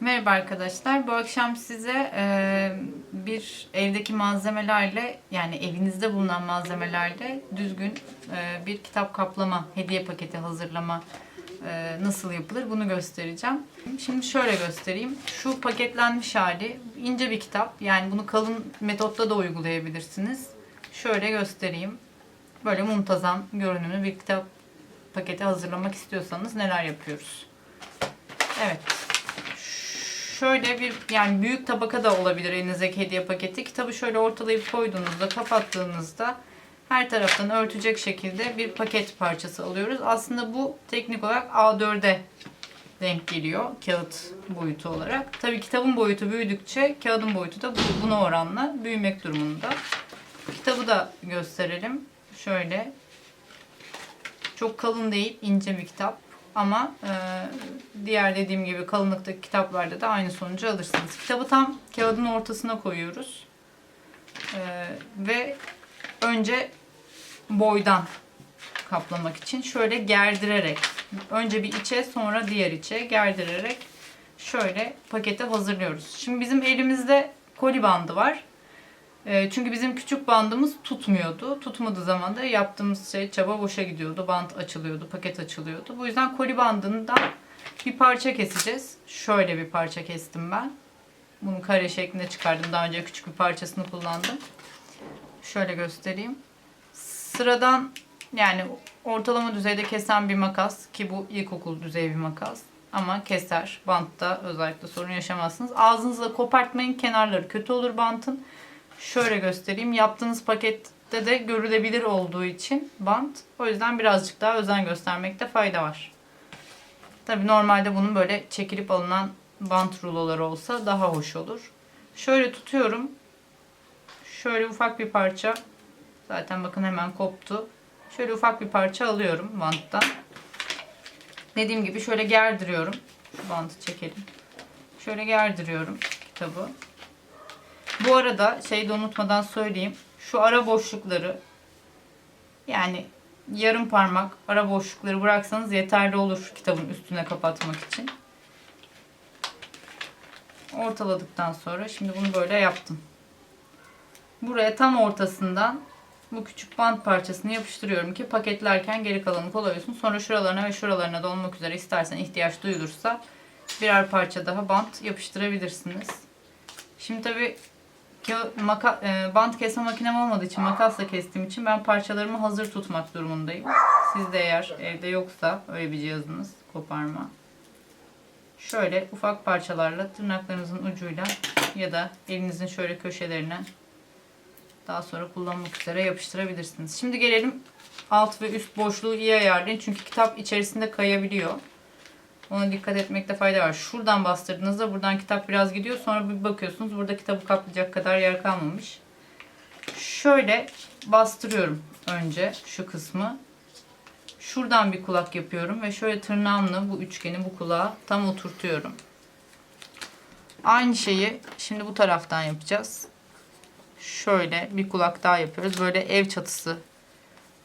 Merhaba arkadaşlar. Bu akşam size e, bir evdeki malzemelerle yani evinizde bulunan malzemelerle düzgün e, bir kitap kaplama, hediye paketi hazırlama e, nasıl yapılır bunu göstereceğim. Şimdi şöyle göstereyim. Şu paketlenmiş hali ince bir kitap. Yani bunu kalın metotta da uygulayabilirsiniz. Şöyle göstereyim. Böyle muntazam görünümlü bir kitap paketi hazırlamak istiyorsanız neler yapıyoruz? Evet şöyle bir yani büyük tabaka da olabilir elinizdeki hediye paketi. Kitabı şöyle ortalayıp koyduğunuzda, kapattığınızda her taraftan örtecek şekilde bir paket parçası alıyoruz. Aslında bu teknik olarak A4'e denk geliyor kağıt boyutu olarak. Tabii kitabın boyutu büyüdükçe kağıdın boyutu da bu- buna oranla büyümek durumunda. Kitabı da gösterelim. Şöyle çok kalın değil, ince bir kitap. Ama e, diğer dediğim gibi kalınlıktaki kitaplarda da aynı sonucu alırsınız. Kitabı tam kağıdın ortasına koyuyoruz. E, ve önce boydan kaplamak için şöyle gerdirerek önce bir içe sonra diğer içe gerdirerek şöyle paketi hazırlıyoruz. Şimdi bizim elimizde koli bandı var. E, Çünkü bizim küçük bandımız tutmuyordu. Tutmadığı zaman da yaptığımız şey çaba boşa gidiyordu. Bant açılıyordu, paket açılıyordu. Bu yüzden koli bandından bir parça keseceğiz. Şöyle bir parça kestim ben. Bunu kare şeklinde çıkardım. Daha önce küçük bir parçasını kullandım. Şöyle göstereyim. Sıradan yani ortalama düzeyde kesen bir makas ki bu ilkokul düzey bir makas. Ama keser. Bantta özellikle sorun yaşamazsınız. Ağzınızla kopartmayın. Kenarları kötü olur bantın. Şöyle göstereyim. Yaptığınız pakette de görülebilir olduğu için bant. O yüzden birazcık daha özen göstermekte fayda var. Tabi normalde bunun böyle çekilip alınan bant ruloları olsa daha hoş olur. Şöyle tutuyorum. Şöyle ufak bir parça. Zaten bakın hemen koptu. Şöyle ufak bir parça alıyorum banttan. Dediğim gibi şöyle gerdiriyorum. Şu bantı çekelim. Şöyle gerdiriyorum kitabı. Bu arada şey de unutmadan söyleyeyim. Şu ara boşlukları yani yarım parmak ara boşlukları bıraksanız yeterli olur kitabın üstüne kapatmak için. Ortaladıktan sonra şimdi bunu böyle yaptım. Buraya tam ortasından bu küçük bant parçasını yapıştırıyorum ki paketlerken geri kalanı kolay olsun. Sonra şuralarına ve şuralarına da olmak üzere istersen ihtiyaç duyulursa birer parça daha bant yapıştırabilirsiniz. Şimdi tabi maka, e, bant kesme makinem olmadığı için makasla kestiğim için ben parçalarımı hazır tutmak durumundayım. Sizde eğer evde yoksa öyle bir cihazınız koparma. Şöyle ufak parçalarla tırnaklarınızın ucuyla ya da elinizin şöyle köşelerine daha sonra kullanmak üzere yapıştırabilirsiniz. Şimdi gelelim alt ve üst boşluğu iyi ayarlayın. Çünkü kitap içerisinde kayabiliyor. Ona dikkat etmekte fayda var. Şuradan bastırdığınızda buradan kitap biraz gidiyor. Sonra bir bakıyorsunuz burada kitabı kaplayacak kadar yer kalmamış. Şöyle bastırıyorum önce şu kısmı. Şuradan bir kulak yapıyorum ve şöyle tırnağımla bu üçgeni bu kulağa tam oturtuyorum. Aynı şeyi şimdi bu taraftan yapacağız. Şöyle bir kulak daha yapıyoruz. Böyle ev çatısı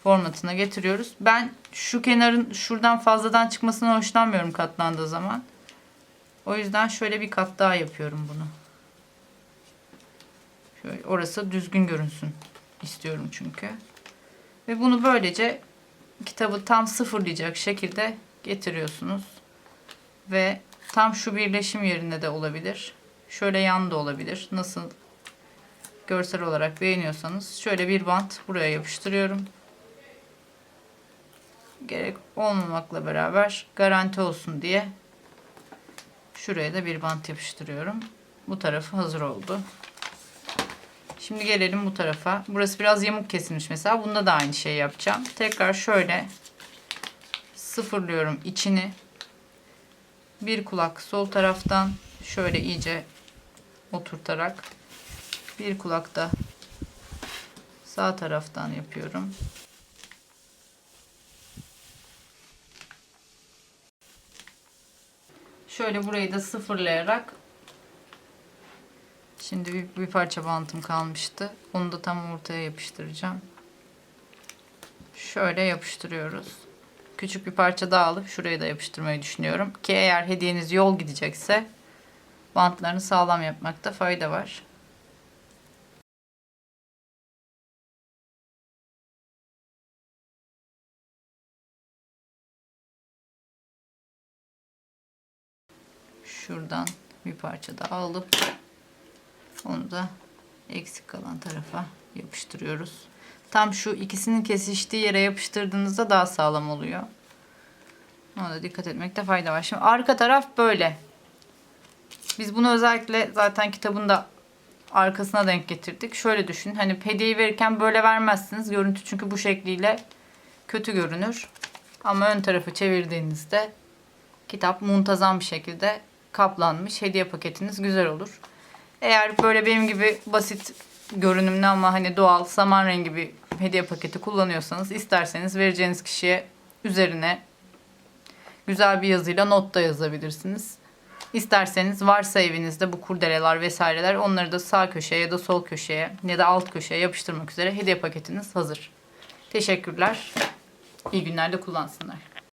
formatına getiriyoruz. Ben şu kenarın şuradan fazladan çıkmasına hoşlanmıyorum katlandığı zaman. O yüzden şöyle bir kat daha yapıyorum bunu. Şöyle orası düzgün görünsün istiyorum çünkü. Ve bunu böylece kitabı tam sıfırlayacak şekilde getiriyorsunuz. Ve tam şu birleşim yerinde de olabilir. Şöyle yan da olabilir. Nasıl görsel olarak beğeniyorsanız şöyle bir bant buraya yapıştırıyorum gerek olmamakla beraber garanti olsun diye şuraya da bir bant yapıştırıyorum. Bu tarafı hazır oldu. Şimdi gelelim bu tarafa. Burası biraz yamuk kesilmiş mesela. Bunda da aynı şeyi yapacağım. Tekrar şöyle sıfırlıyorum içini. Bir kulak sol taraftan şöyle iyice oturtarak bir kulak da sağ taraftan yapıyorum. Şöyle burayı da sıfırlayarak şimdi bir, bir parça bantım kalmıştı. Onu da tam ortaya yapıştıracağım. Şöyle yapıştırıyoruz. Küçük bir parça daha alıp şuraya da yapıştırmayı düşünüyorum. Ki eğer hediyeniz yol gidecekse bantlarını sağlam yapmakta fayda var. Şuradan bir parça daha alıp onu da eksik kalan tarafa yapıştırıyoruz. Tam şu ikisinin kesiştiği yere yapıştırdığınızda daha sağlam oluyor. Ona da dikkat etmekte fayda var. Şimdi arka taraf böyle. Biz bunu özellikle zaten kitabın da arkasına denk getirdik. Şöyle düşün. Hani hediyeyi verirken böyle vermezsiniz. Görüntü çünkü bu şekliyle kötü görünür. Ama ön tarafı çevirdiğinizde kitap muntazam bir şekilde kaplanmış. Hediye paketiniz güzel olur. Eğer böyle benim gibi basit görünümlü ama hani doğal saman rengi bir hediye paketi kullanıyorsanız isterseniz vereceğiniz kişiye üzerine güzel bir yazıyla not da yazabilirsiniz. İsterseniz varsa evinizde bu kurdeleler vesaireler onları da sağ köşeye ya da sol köşeye ya da alt köşeye yapıştırmak üzere hediye paketiniz hazır. Teşekkürler. İyi günlerde kullansınlar.